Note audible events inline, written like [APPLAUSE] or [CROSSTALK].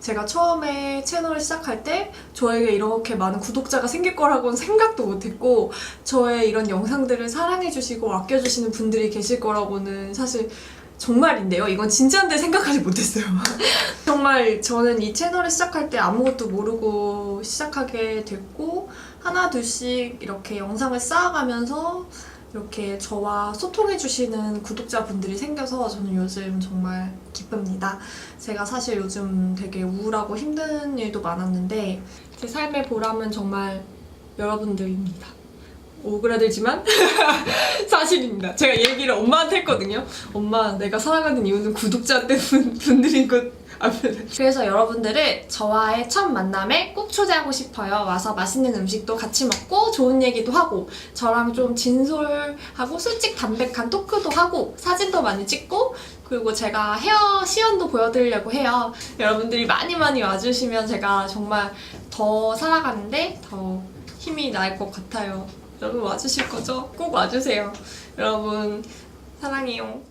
제가 처음에 채널을 시작할 때 저에게 이렇게 많은 구독자가 생길 거라고는 생각도 못했고 저의 이런 영상들을 사랑해주시고 아껴주시는 분들이 계실 거라고는 사실 정말인데요. 이건 진짜인데 생각하지 못했어요. [LAUGHS] 정말 저는 이 채널을 시작할 때 아무것도 모르고 시작하게 됐고 하나 둘씩 이렇게 영상을 쌓아가면서 이렇게 저와 소통해주시는 구독자분들이 생겨서 저는 요즘 정말 기쁩니다. 제가 사실 요즘 되게 우울하고 힘든 일도 많았는데 제 삶의 보람은 정말 여러분들입니다. 오그라들지만 [LAUGHS] 사실입니다. 제가 얘기를 엄마한테 했거든요. 엄마, 내가 살아가는 이유는 구독자 때문 [LAUGHS] 분들인 것. 그래서 여러분들을 저와의 첫 만남에 꼭 초대하고 싶어요. 와서 맛있는 음식도 같이 먹고 좋은 얘기도 하고 저랑 좀 진솔하고 솔직 담백한 토크도 하고 사진도 많이 찍고 그리고 제가 헤어 시연도 보여드리려고 해요. 여러분들이 많이 많이 와주시면 제가 정말 더 살아가는데 더 힘이 날 것 같아요. 여러분 와주실 거죠? 꼭 와주세요. 여러분 사랑해요.